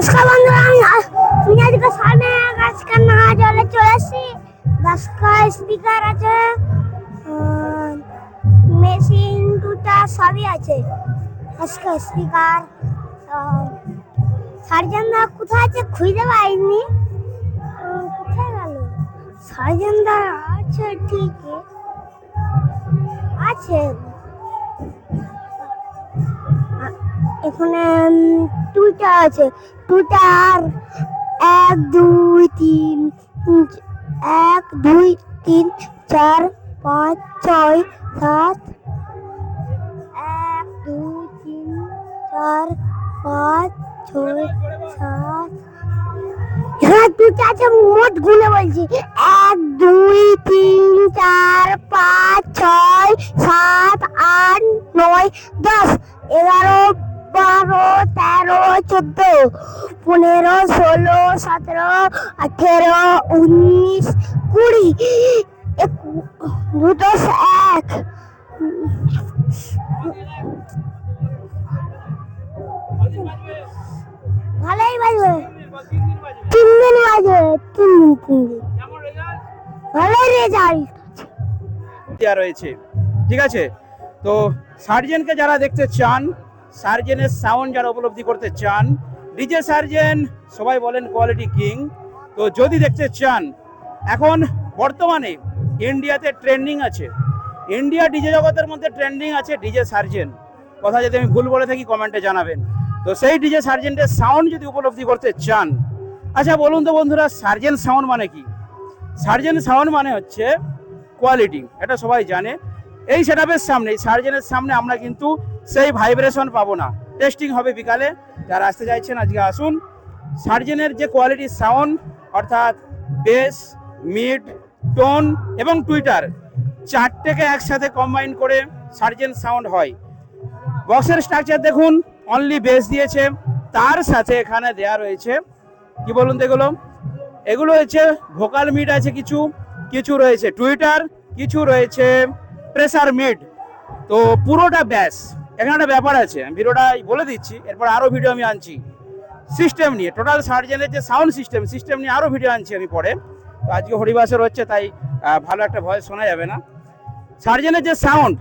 নমস্কার বন্ধুরা, আমি আমি আজকে সামনে আজকে না জলে চলে এসেছি। দশটা স্পিকার আছে মেশিন দুটা সবই আছে। দশটা স্পিকার সার্জনদা কোথায় আছে খুঁজে পাইনি। কোথায় গেল? সার্জনদা আছে ঠিকই। আছে। এখানে টুইটার আছে। টুইটার এক, দুই, তিন এক, দুই, তিন, চার, পাঁচ, ছয়, সাত, এক, দুই, তিন, চার, পাঁচ, ছয়, সাত। এখানে দুটো আছে মোট গুনে বলছি। এক, দুই, তিন, চার, পাঁচ, ছয়, সাত, আট, নয়, দশ। এগারো চোদ্দ, পনেরো, ষোলো, সতেরো, আঠেরো, উনিশ, কুড়ি, একু- দু দশ, এক। ভালোই বাজবে। তিন দিন বাজবে, তিন দিন তিন দিন। ভালোই রেজাল্ট রয়েছে। ঠিক আছে? তো সার্জেনকে যারা দেখতে চান সার্জেনের সাউন্ড যারা উপলব্ধি করতে চান, ডিজে সার্জেন, সবাই বলেন কোয়ালিটি কিং। তো যদি দেখতে চান, এখন বর্তমানে ইন্ডিয়াতে ট্রেন্ডিং আছে। ইন্ডিয়া ডিজে জগতের মধ্যে ট্রেন্ডিং আছে ডিজে সার্জেন। কথা যদি আমি ভুল বলে থাকি, কমেন্টে জানাবেন। তো সেই ডিজে সার্জেন্টের সাউন্ড যদি উপলব্ধি করতে চান আচ্ছা বলুন তো বন্ধুরা, সার্জেন সাউন্ড মানে কি? সার্জেন সাউন্ড মানে হচ্ছে কোয়ালিটি, এটা সবাই জানে। এই সেটআপের সামনে সার্জেনের সামনে আমরা কিন্তু সেই ভাইব্রেশন পাবো না। টেস্টিং হবে বিকালে। যারা আসতে চাইছেন, আজকে আসুন। সার্জেনের যে কোয়ালিটি সাউন্ড অর্থাৎ বেস মিড টোন এবং টুইটার চারটেকে একসাথে কম্বাইন করে সার্জেন সাউন্ড হয়। বক্সের স্ট্রাকচার দেখুন অনলি বেস দিয়েছে। তার সাথে এখানে দেয়া রয়েছে, কি বলুন তো এগুলো? এগুলো হচ্ছে ভোকাল মিড আছে কিছু কিছু রয়েছে টুইটার কিছু রয়েছে প্রেসার মিড তো পুরোটা ব্যাস এখানে একটা ব্যাপার আছে, আমি ভিডিওটা বলে দিচ্ছি, এরপর আরও ভিডিও আমি আনছি। সিস্টেম নিয়ে টোটাল সার্জেনের যে সাউন্ড সিস্টেম সিস্টেম নিয়ে আরও ভিডিও আনছি আমি পরে। তো আজকে হরিবাসর হচ্ছে, তাই ভালো একটা ভয়েস শোনা যাবে না। সার্জেনের যে সাউন্ড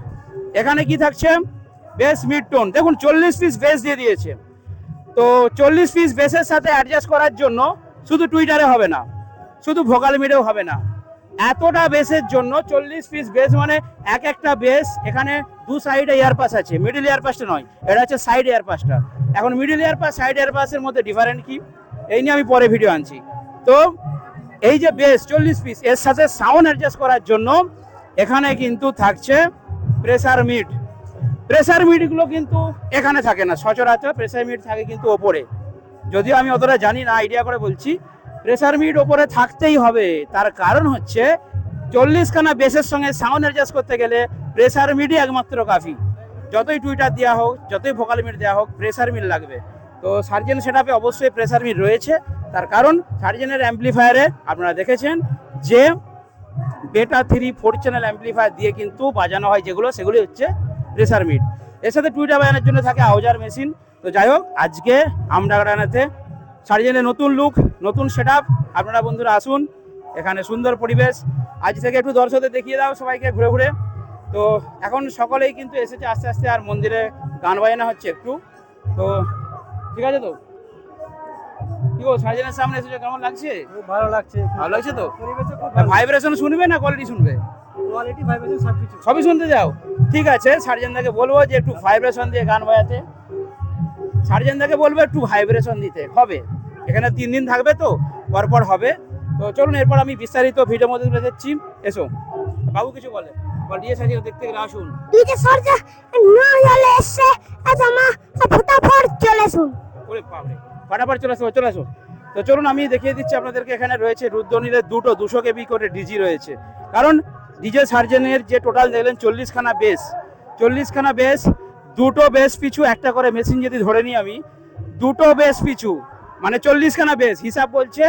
এখানে কি থাকছে? বেস মিড টোন দেখুন, চল্লিশ পিস বেস দিয়ে দিয়েছে। তো চল্লিশ পিস বেসের সাথে অ্যাডজাস্ট করার জন্য শুধু টুইটারে হবে না, শুধু ভোকাল মিডেও হবে না। এতটা বেসের জন্য চল্লিশ পিস বেস মানে এক একটা বেস এখানে দু সাইডে এয়ারপাস আছে। মিডিল এয়ারপাসটা নয়, এটা হচ্ছে সাইড এয়ারপাসটা এখন মিডিল এয়ারপাস সাইড এয়ারপাসের মধ্যে ডিফারেন্ট কি? এই নিয়ে আমি পরে ভিডিও আনছি। তো এই যে বেস, চল্লিশ পিস এর সাথে সাউন্ড অ্যাডজাস্ট করার জন্য এখানে কিন্তু থাকছে প্রেসার মিট প্রেসার মিটগুলো কিন্তু এখানে থাকে না, সচরাচর প্রেসার মিট থাকে কিন্তু ওপরে। যদিও আমি অতটা জানি না আইডিয়া করে বলছি প্রেসার মিট ওপরে থাকতেই হবে। তার কারণ হচ্ছে, চল্লিশখানা বেসের সঙ্গে সাউন্ড অ্যাডজাস্ট করতে গেলে প্রেসার মিটই একমাত্র কাফি। যতই টুইটার দেওয়া হোক, যতই ভোকাল মিট দেওয়া হোক প্রেসার মিট লাগবে। তো সার্জেন সেটাপে অবশ্যই প্রেসার মিট রয়েছে। তার কারণ সার্জেনের অ্যাম্পলিফায়ারে আপনারা দেখেছেন যে বেটা থ্রি ফোর চ্যানেল অ্যাম্পলিফায়ার দিয়ে কিন্তু বাজানো হয় যেগুলো, সেগুলি হচ্ছে প্রেসার মিট এর সাথে টুইটার বাজানোর জন্য থাকে আউজার মেশিন তো যাই হোক, আজকে আমডাগড়ানাতে সার্জেনের নতুন লুক নতুন সেট আপনারা বন্ধুরা আসুন এখানে সুন্দর পরিবেশ। আজ থেকে একটু দর্শকদের দেখিয়ে দাও সবাইকে ঘুরে ঘুরে। তো এখন সকলেই কিন্তু এসেছে আস্তে আস্তে আর মন্দিরে গান বাজনা হচ্ছে একটু। তো ঠিক আছে তো? কি গো সার্জেনের সামনে এসেছ কেমন লাগছে? ভালো লাগছে ভালো লাগছে তো? ভাইব্রেশন শুনবে না কোয়ালিটি শুনবে? কোয়ালিটি ভাইব্রেশন সব কিছু সবই শুনতে যাও। ঠিক আছে সার্জেনদাকে বলব যে একটু ভাইব্রেশন দিয়ে গান বাজাতে। সার্জেনদাকে বলব একটু ভাইব্রেশন দিতে। হবে। এখানে তিন দিন থাকবে তো পরপর হবে। তো চলুন এরপর আমি বিস্তারিত ভিডিও মধ্যে তুলে দিচ্ছি এসো। বাবু কিছু বলে। বল দিয়ে সাজিয়ে দেখতে গেলে আসুন। তুই যে সরজা না ফটাফট চলে শুন ওরে বাপরে ফাটাফাট চলে আসো চলে আসো। তো চলুন আমি দেখিয়ে দিচ্ছি আপনাদেরকে এখানে রয়েছে রুদ্রনীলের দুটো দুশো কেবি করে ডিজি রয়েছে। কারণ ডিজে সার্জেনের যে টোটাল দেখলেন চল্লিশখানা বেস চল্লিশখানা বেস দুটো বেস পিছু, একটা করে মেশিন যদি ধরে নিই আমি, দুটো বেস পিছু মানে চল্লিশখানা বেস হিসাব বলছে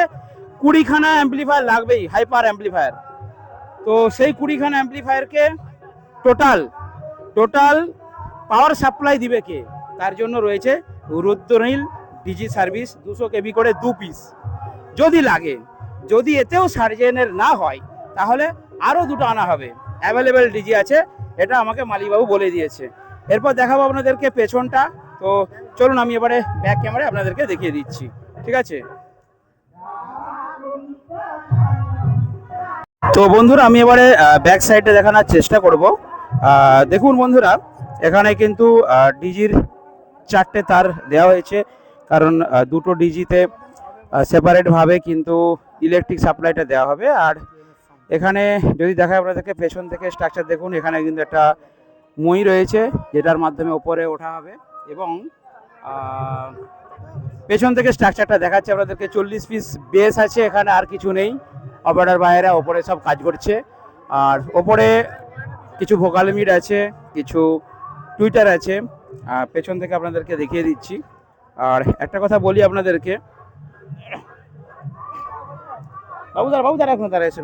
কুড়িখানা অ্যাম্পলিফায়ার লাগবেই হাইপার অ্যাম্পলিফায়ার তো সেই কুড়িখানা অ্যাম্পলিফায়ারকে টোটাল টোটাল পাওয়ার সাপ্লাই দিবে কে? তার জন্য রয়েছে রুদ্রনীল ডিজি সার্ভিস দুশো কেবি করে দু পিস যদি লাগে, যদি এতেও সার্জেনের না হয়, তাহলে আরও দুটো আনা হবে। অ্যাভেলেবেল ডিজি আছে, এটা আমাকে মালিকবাবু বলে দিয়েছে। এরপর দেখাবো আপনাদেরকে পেছনটা। তো চলুন, আমি এবারে ব্যাক ক্যামেরায় আপনাদেরকে দেখিয়ে দিচ্ছি। ঠিক আছে? তো বন্ধুরা, আমি এবারে ব্যাক সাইডে দেখানোর চেষ্টা করব। দেখুন বন্ধুরা, এখানে কিন্তু ডিজির চারটে তার দেওয়া হয়েছে। কারণ দুটো ডিজিতে সেপারেটভাবে কিন্তু ইলেকট্রিক সাপ্লাইটা দেওয়া হবে। আর এখানে যদি দেখায় আপনাদেরকে, পেছন থেকে স্ট্রাকচার দেখুন, এখানে কিন্তু একটা মই রয়েছে, যেটার মাধ্যমে ওপরে ওঠা হবে এবং পেছন থেকে স্ট্রাকচারটা দেখাচ্ছে আপনাদেরকে। চল্লিশ পিস বেস আছে, এখানে আর কিছু নেই। অপারেটার বাইরে ওপরে সব কাজ করছে। আর ওপরে কিছু ভোকাল মিট আছে, কিছু টুইটার আছে। আর পেছন থেকে আপনাদেরকে দেখিয়ে দিচ্ছি। আর একটা কথা বলি আপনাদেরকে। বাবু দাঁড়া বাবু দাঁড়া এখন তারা এসে।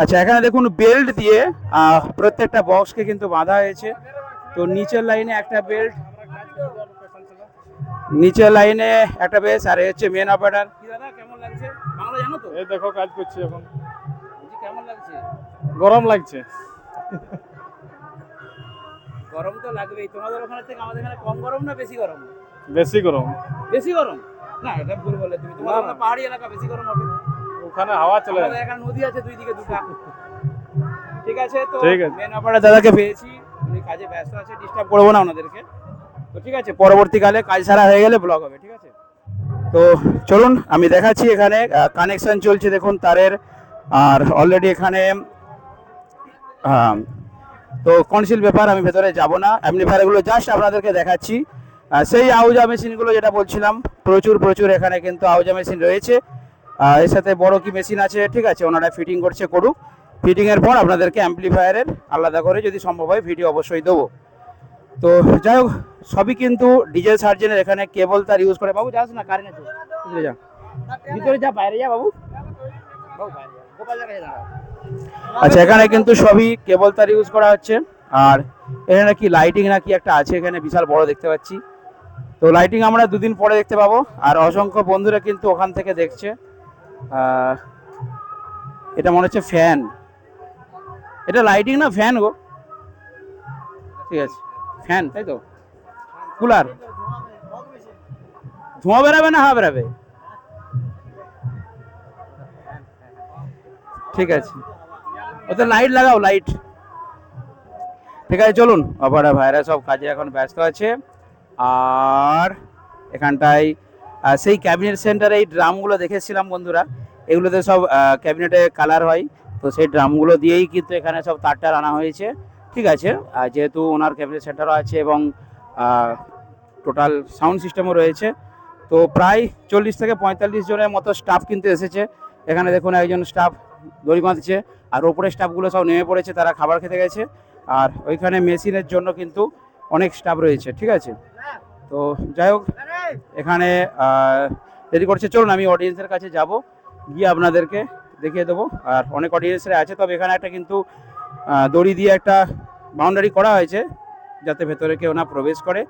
আচ্ছা এখানে দেখুন বেল্ট দিয়ে প্রত্যেকটা বক্সকে কিন্তু বাঁধা হয়েছে। তো নিচের লাইনে একটা বেল্ট নিচের লাইনে একটা বেস আর হচ্ছে মেন অপারেটার কি দাদা কেমন লাগছে? বাংলা জানো তো? এই দেখো কাজ করছি এখন। কেমন লাগছে? গরম লাগছে। গরম তো লাগবেই। তোমাদের ওখানে থেকে আমাদের এখানে কম গরম না বেশি গরম? বেশি গরম। বেশি গরম? না এটা ভুল বললে তুমি। তোমার পাহাড়ি এলাকা বেশি গরম হবে। ওখানে হাওয়া চলে আমাদের এখানে নদী আছে দুই দিকে দুটা। ঠিক আছে তো। মেন অপারেটর দাদাকে পেয়েছি। উনি কাজে ব্যস্ত আছে ডিস্টার্ব করব না ওনাদেরকে। তো ঠিক আছে পরবর্তীকালে কাজ সারা হয়ে গেলে ব্লগ হবে ঠিক আছে? তো চলুন আমি দেখাচ্ছি এখানে কানেকশন চলছে দেখুন তারের। আর অলরেডি এখানে তো কনসিল ব্যাপার আমি ভেতরে যাব না। এমনি অ্যামনিফায়ারগুলো জাস্ট আপনাদেরকে দেখাচ্ছি। সেই আউজা মেশিনগুলো যেটা বলছিলাম প্রচুর প্রচুর এখানে কিন্তু আউজা মেশিন রয়েছে। এর সাথে বড় কি মেশিন আছে? ঠিক আছে, ওনারা ফিটিং করছে, করুক। ফিটিং এর পর আপনাদেরকে অ্যাম্পলিফায়ারের আলাদা করে যদি সম্ভব হয় ভিডিও অবশ্যই দেবো। তো যাই হোক, সবই কিন্তু ডিজেল সার্জেনের এখানে কেবল তার ইউজ করে। বাবু, যাস না কারেন্ট আছে ভিতরে যা। ভিতরে যা, বাইরে যা, বাবু। আচ্ছা এখানে কিন্তু সবই কেবল তার ইউজ করা হচ্ছে। আর এখানে কি লাইটিং না কি একটা আছে, এখানে বিশাল বড় দেখতে পাচ্ছি। তো লাইটিং আমরা দুদিন পরে দেখতে পাবো। আর অসংখ্য বন্ধুরা কিন্তু ওখান থেকে দেখছে। এটা মনে হচ্ছে ফ্যান এটা লাইটিং না ফ্যান গো? ঠিক আছে। ফ্যান তাই তো? কুলার ধোঁয়া বেরাবে না হাওয়া বেরাবে? ঠিক আছে। ওতে লাইট লাগাও লাইট ঠিক আছে, চলুন। অপারা ভাইরা সব কাজে এখন ব্যস্ত আছে। আর এখানটায় সেই ক্যাবিনেট সেন্টারে এই ড্রামগুলো দেখেছিলাম বন্ধুরা। এগুলোতে সব ক্যাবিনেটে কালার হয়। তো সেই ড্রামগুলো দিয়েই কিন্তু এখানে সব তারটার আনা হয়েছে। ঠিক আছে? আর যেহেতু ওনার ক্যাবিনেট সেন্টারও আছে এবং টোটাল সাউন্ড সিস্টেমও রয়েছে। তো প্রায় চল্লিশ থেকে পঁয়তাল্লিশ জনের মতো স্টাফ কিন্তু এসেছে। এখানে দেখুন একজন স্টাফ দড়ি বাঁধছে আর ওপরে স্টাফগুলো সব নেমে পড়েছে, তারা খাবার খেতে গেছে। আর ওইখানে মেশিনের জন্য কিন্তু অনেক স্টাফ রয়েছে। ঠিক আছে? তো যাই হোক এখানে দেরি করছে। চলুন, আমি অডিয়েন্সের কাছে যাব, গিয়ে আপনাদেরকে দেখিয়ে দেবো। আর অনেক অডিয়েন্সরা আছে, তবে এখানে একটা কিন্তু দড়ি দিয়ে একটা বাউন্ডারি করা হয়েছে, যাতে ভেতরে কেউ না প্রবেশ করে।